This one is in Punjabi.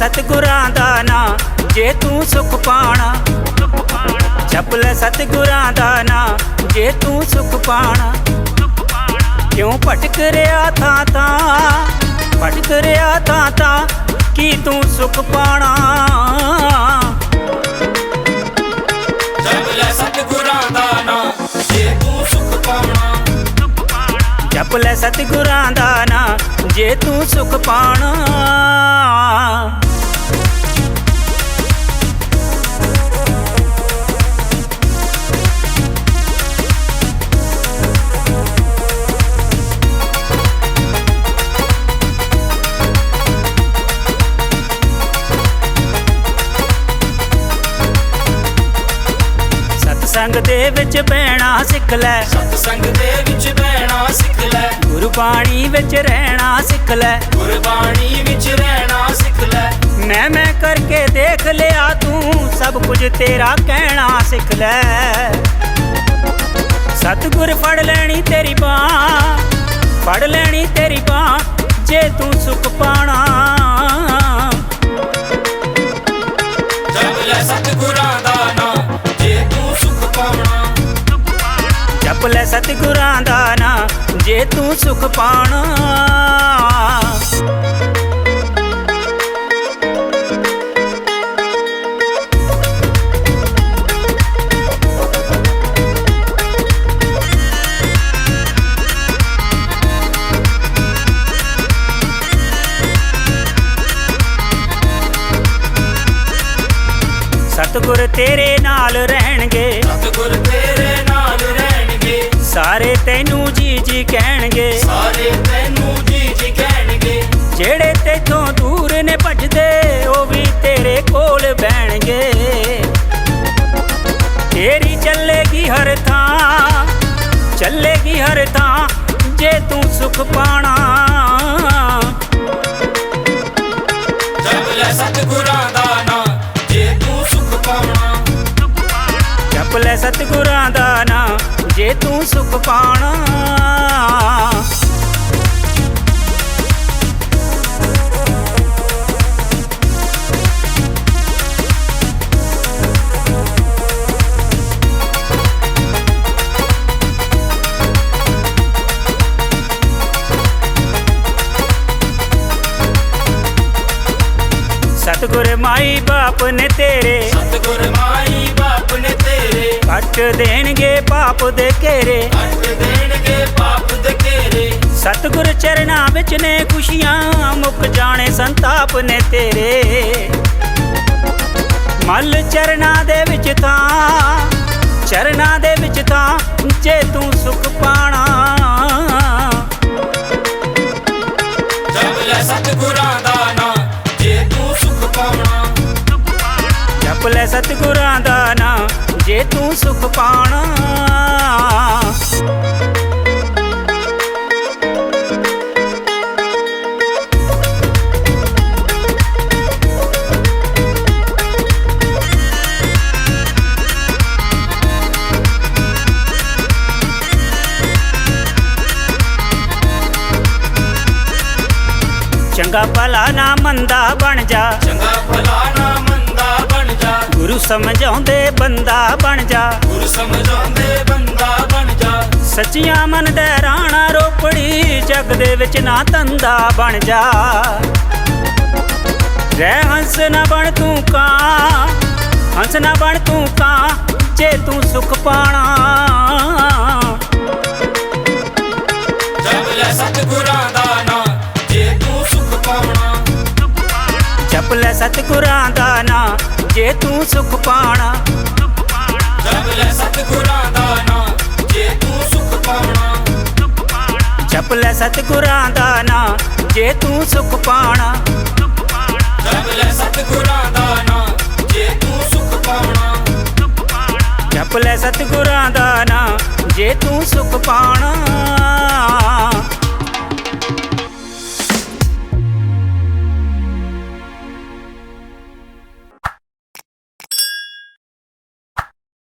ਸਤਿਗੁਰਾਂ ਦਾ ਨਾਂ ਜੇ ਤੂੰ ਸੁਖ ਪਾਣਾ। ਜਪ ਲੈ ਸਤਿਗੁਰਾਂ ਦਾ ਨਾਂ ਜੇ ਤੂੰ ਸੁਖ ਪਾਣਾ। ਕਿਉਂ ਭਟਕ ਰਿਹਾ ਥਾਂ ਥਾਂ? ਭਟਕ ਰਿਹਾ ਥਾਂ ਥਾਂ ਕੀ ਤੂੰ ਸੁਖ ਪਾਣਾ? ਜਪ ਲੈ ਸਤਿਗੁਰਾਂ ਦਾ ਨਾਮ ਜੇ ਤੂੰ ਸੁਖ ਪਾਉਣਾ ਜਪ ਲੈ ਸਤਿਗੁਰਾਂ ਦਾ ਨਾਂ ਜੇ ਤੂੰ ਸੁਖ ਪਾਣਾ। ਸਤਸੰਗ ਦੇ ਵਿੱਚ ਬਹਿਣਾ ਸਿੱਖ ਲੈ। ਸਤ ਸੰਗ ਦੇ ਵਿੱਚ ਬਹਿਣਾ ਸਿੱਖ ਲੈ। ਗੁਰਬਾਣੀ ਵਿੱਚ ਰਹਿਣਾ ਸਿੱਖ ਲੈ। ਗੁਰਬਾਣੀ ਵਿੱਚ ਰਹਿਣਾ ਸਿੱਖ ਲੈ। ਮੈਂ ਮੈਂ ਕਰਕੇ ਦੇਖ ਲਿਆ ਤੂੰ ਸਭ ਕੁਝ ਤੇਰਾ ਕਹਿਣਾ ਸਿੱਖ ਲੈ। ਸਤਿਗੁਰ ਫੜ ਲੈਣੀ ਤੇਰੀ ਬਾਹ ਫੜ ਲੈਣੀ ਤੇਰੀ ਬਾਹ ਜੇ ਤੂੰ ਸੁਖ ਪਾਣਾ। ਜਪ ਲੈ ਸਤਿਗੁਰਾਂ ਜਪ ਲੈ ਸਤਿਗੁਰਾਂ ਦਾ ਨਾਂ ਜੇ ਤੂੰ ਸੁਖ ਪਾਣਾ। ਸਤਿਗੁਰ ਤੇਰੇ ਨਾਲ ਰਹਿਣਗੇ। ਸਤਿਗੁਰ ਸਾਰੇ ਤੈਨੂੰ ਜੀ ਜੀ ਕਹਿਣਗੇ। ਸਾਰੇ ਤੈਨੂੰ ਜੀ ਜੀ ਕਹਿਣਗੇ। ਜਿਹੜੇ ਤੇਥੋਂ ਦੂਰ ਨੇ ਭੱਜਦੇ ਉਹ ਵੀ ਤੇਰੇ ਕੋਲ ਬਹਿਣਗੇ। ਤੇਰੀ ਚੱਲੇਗੀ ਹਰ ਥਾਂ ਚੱਲੇਗੀ ਹਰ ਥਾਂ ਜੇ ਤੂੰ ਸੁਖ ਪਾਣਾ ਲੈ ਸਤਿਗੁਰਾਂ ਦਾ ਨਾਮ, ਜੇ ਤੂੰ ਸੁਖ ਪਾਣਾ। ਸਤਿਗੁਰ ਮਾਈ ਬਾਪ ਨੇ ਤੇਰੇ ਸਤਿਗੁਰ ਮਾਈ ਕੱਟ ਦੇਣਗੇ ਪਾਪ ਦੇ ਘੇਰੇ। ਕੱਟ ਦੇਣਗੇ ਪਾਪ ਦੇ ਘੇਰੇ ਸਤਿਗੁਰ ਚਰਨਾਂ ਵਿੱਚ ਨੇ ਖੁਸ਼ੀਆਂ, ਮੁੱਕ ਜਾਣੇ ਸੰਤਾਪ ਨੇ ਤੇਰੇ। ਮਲ ਚਰਨਾਂ ਦੇ ਵਿੱਚ ਤਾਂ, ਚਰਨਾਂ ਦੇ ਵਿੱਚ ਤਾਂ ਜੇ ਤੂੰ ਸੁਖ ਪਾਣਾ। ਜੇ ਤੂੰ ਸੁਖ ਪਾਣਾ। ਚੰਗਾ ਭਲਾ ਨਾ ਮੰਦਾ ਬਣ ਜਾ। ਚੰਗਾ ਭਲਾ ਨਾ ਗੁਰੂ ਸਮਝਾਉਂਦੇ ਬੰਦਾ ਬਣ ਜਾ। ਗੁਰ ਸਮਝਾਉਂਦੇ ਬੰਦਾ ਬਣ ਜਾ। ਸੱਚੀਆਂ ਮਨ ਦੇ ਰਾਣਾ ਰੋਪੜੀ ਜਗ ਦੇ ਵਿੱਚ ਨਾ ਤੰਦਾ ਬਣ ਜਾ। ਰਹਿ ਹੰਸ ਨਾ ਬਣ ਤੂੰ ਕਾਂ ਹੰਸ ਨਾ ਬਣ ਤੂੰ ਕਾਂ ਜੇ ਤੂੰ ਸੁਖ ਪਾਣਾ। ਜਪ ਲੈ ਸਤਿਗੁਰਾਂ ਦਾ ਨਾਮ। ਜਪ ਲੈ ਸਤਿਗੁਰਾਂ ਦਾ ਨਾਂ ਜੇ ਤੂੰ ਸੁਖ ਪਾਣਾ। ਜਪ ਲੈ ਸਤਿਗੁਰਾਂ ਦਾ ਨਾਮ ਜੇ ਤੂੰ ਸੁਖ ਪਾਉਣਾ ਜਪ ਲੈ ਸਤਿਗੁਰਾਂ ਦਾ ਨਾਂ ਜੇ ਤੂੰ ਸੁਖ ਪਾਣਾ। ਜਪ ਲੈ ਸਤਿਗੁਰਾਂ ਦਾ ਨਾਮ ਜੇ ਤੂੰ ਸੁਖ ਪਾਉਣਾ ਜਪ ਲੈ ਸਤਿਗੁਰਾਂ ਦਾ ਨਾਂ ਜੇ ਤੂੰ ਸੁਖ ਪਾਣਾ।